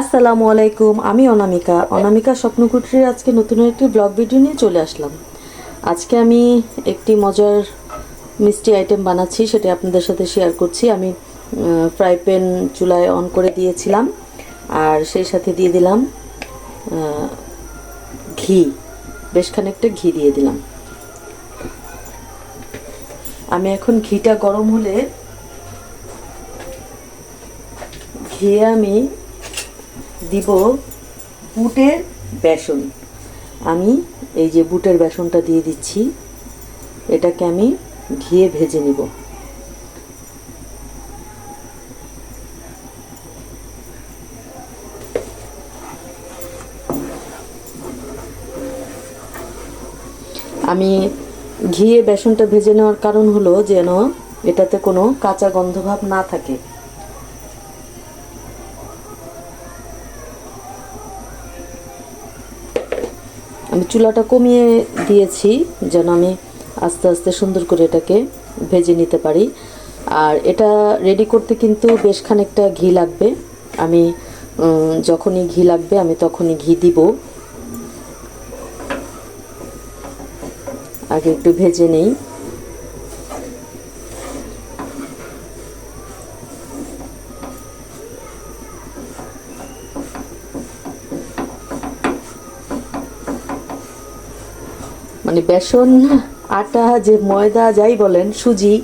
আসসালামু আলাইকুম, আমি অনামিকা। অনামিকা স্বপ্নকুটির আজকে নতুন একটি ব্লগ ভিডিও নিয়ে চলে আসলাম। আজকে আমি একটি মজার, মিষ্টি আইটেম বানাচ্ছি, সেটা আপনাদের সাথে শেয়ার করছি। আমি ফ্রাই প্যান চুলায় অন করে দিয়েছিলাম, আর সেই সাথে দিয়ে দিলাম ঘি। বেশ খানিকটা ঘি দিয়ে দিলাম। আমি এখন ঘিটা গরম হলে, ঘিয়ে আমি দিব বুটের বেসন। আমি এই যে বুটের বেসনটা দিয়ে দিচ্ছি, এটাকে আমি ঘিয়ে ভেজে নিব। আমি ঘিয়ে বেসনটা ভেজে নেওয়ার কারণ হলো যেন এটাতে কোনো কাঁচা গন্ধভাব না থাকে। আমি চুলাটা কমিয়ে দিয়েছি যেন আমি আস্তে আস্তে সুন্দর করে এটাকে ভেজে নিতে পারি। আর এটা রেডি করতে কিন্তু বেশ খানিকটা ঘি লাগবে। আমি যখনই ঘি লাগবে আমি তখনই ঘি দিব। আগে একটু ভেজে নেই। মানে বেসন, আটা, যে ময়দা যাই বলেন, সুজি,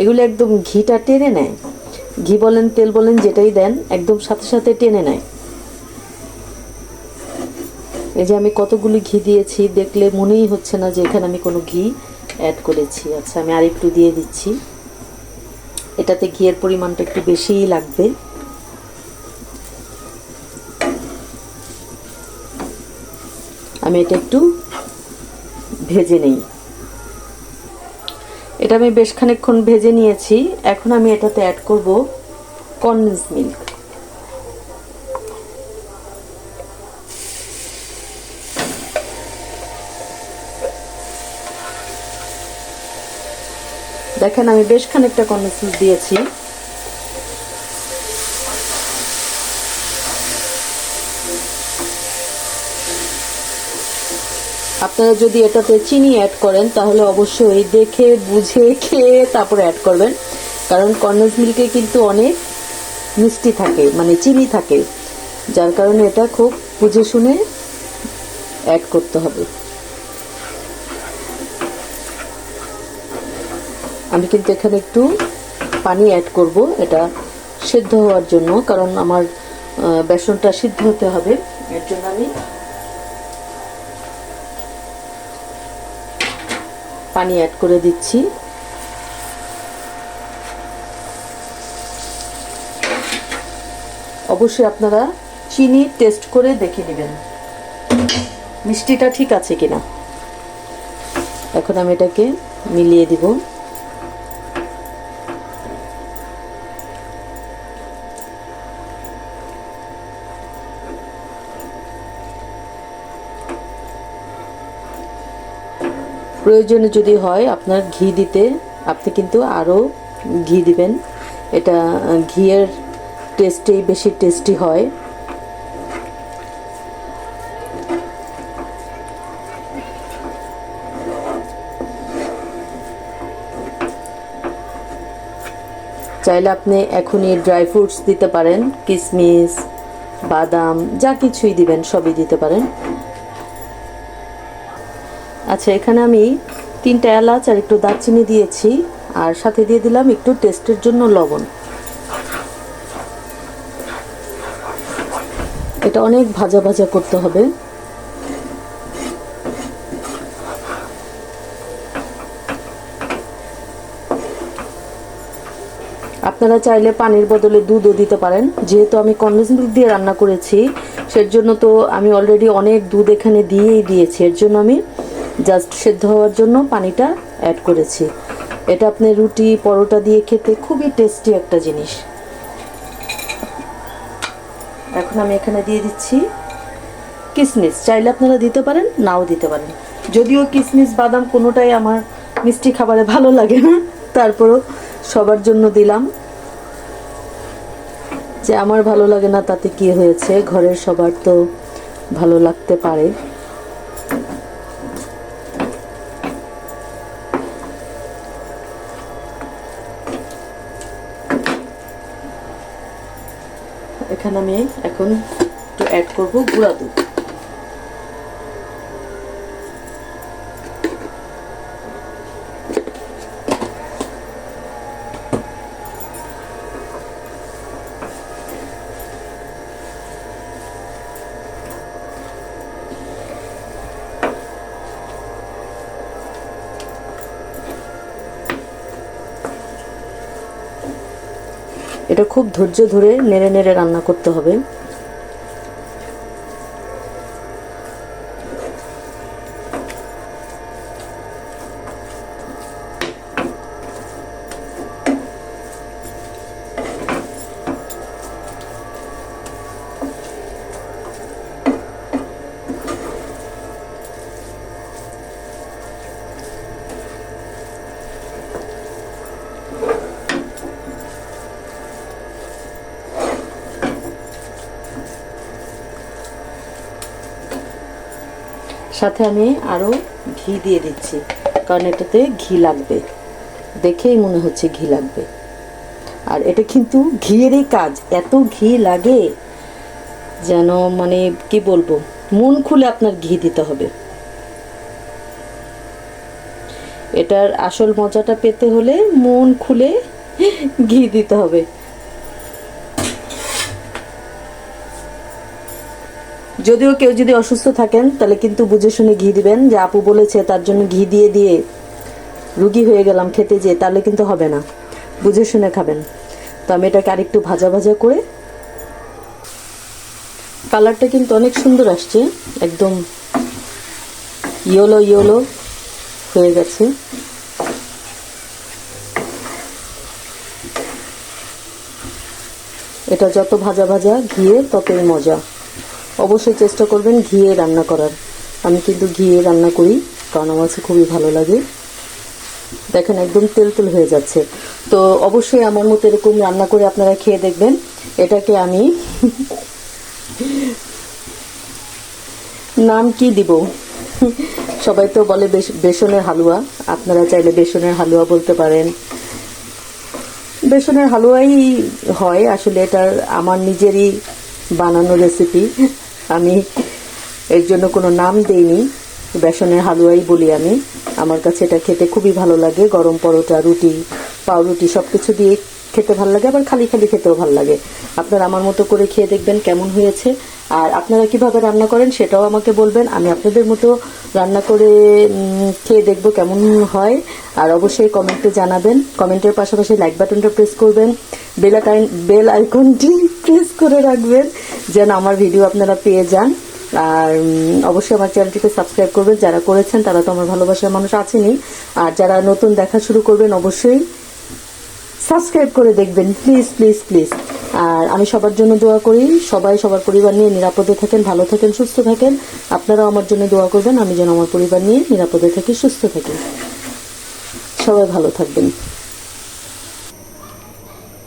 এগুলো একদম ঘিটা টেনে নেয়। ঘি বলেন, তেল বলেন, যেটাই দেন, একদম সাথে সাথে টেনে নেয়। এই যে আমি কতগুলি ঘি দিয়েছি, দেখলে মনেই হচ্ছে না যে এখানে আমি কোনো ঘি অ্যাড করেছি। আচ্ছা আমি আরেকটু দিয়ে দিচ্ছি। এটাতে ঘিয়ের পরিমাণটা একটু বেশিই লাগবে। আমি এটা একটু ভেজে নেই। এটা আমি বেশ খানিকক্ষণ ভেজে নিয়েছি। এখন আমি এটাতে অ্যাড করব কনডেন্স মিল্ক দেখেন আমি বেশ খানিকটা কনডেন্স মিল্ক দিয়েছি। আপনারা যদি এটাতে চিনি অ্যাড করেন, তাহলে অবশ্যই দেখে, বুঝে, খেয়ে তারপরে অ্যাড করবেন। কারণ কন্ডেন্স মিল্কে কিন্তু অনেক মিষ্টি থাকে মানে চিনি থাকে। যার কারণে এটা খুব বুঝে শুনে অ্যাড করতে হবে। আমি কিন্তু এখানে একটু পানি অ্যাড করব, এটা সিদ্ধ হওয়ার জন্য, কারণ আমার বেসনটা সিদ্ধ হতে হবে। এর জন্য আমি পানি অ্যাড করে দিচ্ছি। অবশ্যই আপনারা চিনি টেস্ট করে দেখে নেবেন। মিষ্টিটা ঠিক আছে কিনা। এখন আমি এটাকে মিলিয়ে দিব। প্রয়োজনে যদি হয় আপনার ঘি দিতে, আপনি কিন্তু আরও ঘি দিবেন। এটা ঘিয়ের টেস্টেই বেশি টেস্টি হয়। চাইলে আপনি এখনই ড্রাই ফ্রুটস দিতে পারেন কিশমিশ বাদাম, যা কিছুই দিবেন, সবই দিতে পারেন। আচ্ছা এখানে আমি তিনটা এলাচ আর একটু দারচিনি দিয়েছি, আর সাথে দিয়ে দিলাম একটু টেস্টের জন্য লবণ। এটা অনেক ভাজা ভাজা করতে হবে। আপনারা চাইলে পানির বদলে দুধও দিতে পারেন। যেহেতু আমি কনডেন্স মিল্ক দিয়ে রান্না করেছি সের জন্য তো আমি অলরেডি অনেক দুধ এখানে দিয়েই দিয়েছি। এর জন্য আমি জাস্ট সেদ্ধ হওয়ার জন্য পানিটা অ্যাড করেছি। এটা আপনি রুটি, পরোটা দিয়ে খেতে খুবই টেস্টি একটা জিনিস। এখন আমি এখানে দিয়ে দিচ্ছি কিসমিস। চাইলে আপনারা দিতে পারেন, নাও দিতে পারেন। যদিও কিসমিস, বাদাম কোনোটাই আমার মিষ্টি খাবারে ভালো লাগে না, তারপরও সবার জন্য দিলাম। যে আমার ভালো লাগে না তাতে কি হয়েছে, ঘরের সবার তো ভালো লাগতে পারে। এখানে আমি এখন একটু অ্যাড করব গুঁড়া দুধ। এটা খুব ধৈর্য ধরে নেড়ে নেড়ে রান্না করতে হবে। সাথে আমি আরও ঘি দিয়ে দিচ্ছি, কারণ এটাতে ঘি লাগবে। দেখেই মনে হচ্ছে ঘি লাগবে। আর এটা কিন্তু ঘিয়েরই কাজ, এত ঘি লাগে যেন মানে কি বলব, মন খুলে আপনার ঘি দিতে হবে। এটার আসল মজাটা পেতে হলে মন খুলে ঘি দিতে হবে। যদিও কেউ যদি অসুস্থ থাকেন, তাহলে কিন্তু বুঝে শুনে ঘি দিবেন। যে আপু বলেছে, তার জন্য ঘি দিয়ে দিয়ে রুগী হয়ে গেলাম খেতে যেয়ে তাহলে কিন্তু হবে না। বুঝে শুনে খাবেন। তো আমি এটাকে আরেকটু ভাজা ভাজা করে, কালারটা কিন্তু অনেক সুন্দর আসছে। একদম ইয়েলো ইয়েলো হয়ে গেছে। এটা যত ভাজা ভাজা, ঘিয়ে ততই মজা। অবশ্যই চেষ্টা করবেন ঘিয়ে রান্না করার। আমি কিন্তু ঘিয়ে রান্না করি, কারণ আমার কাছে খুবই ভালো লাগে। দেখেন একদম তেল তেল হয়ে যাচ্ছে। তো অবশ্যই আমার মতো এরকম রান্না করে আপনারা খেয়ে দেখবেন। এটাকে আমি নাম কি দিব? সবাই তো বলে বেসনের হালুয়া। আপনারা চাইলে বেসনের হালুয়া বলতে পারেন। বেসনের হালুয়াই হয়। আসলে এটার আমার নিজেরই বানানো রেসিপি আমি এর জন্য কোনো নাম দেইনি। বেসনের হালুয়াই বলি আমি। আমার কাছে এটা খেতে খুবই ভালো লাগে। গরম পরোটা, রুটি, পাউরুটি সব কিছু দিয়ে খেতে ভালো লাগে, আবার খালি খালি খেতেও ভালো লাগে। আপনারা আমার মতো করে খেয়ে দেখবেন কেমন হয়েছে। আর আপনারা কীভাবে রান্না করেন সেটাও আমাকে বলবেন। আমি আপনাদের মতো রান্না করে খেয়ে দেখব কেমন হয়। আর অবশ্যই কমেন্টে জানাবেন। কমেন্টের পাশাপাশি লাইক বাটনটা প্রেস করবেন। বেল বেল আইকনটি প্রেস করে রাখবেন, যেন আমার ভিডিও আপনারা পেয়ে যান। আর অবশ্যই আমার চ্যানেলটিকে সাবস্ক্রাইব করবেন। যারা করেছেন তারা তো আমার ভালোবাসার মানুষ আছেনই। আর যারা নতুন দেখা শুরু করবেন, অবশ্যই সাবস্ক্রাইব করে দেখবেন। প্লিজ প্লিজ প্লিজ আর আমি সবার জন্য দোয়া করি। সবাই সবার পরিবার নিয়ে নিরাপদে থাকেন, ভালো থাকেন, সুস্থ থাকেন। আপনারাও আমার জন্য দোয়া করবেন, আমি যেন আমার পরিবার নিয়ে নিরাপদে থাকি, সুস্থ থাকি। সবাই ভালো থাকবেন।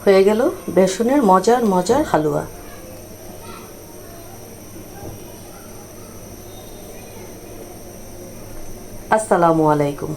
হয়ে গেল বেসনের মজার মজার হালুয়া। আসসালামু আলাইকুম।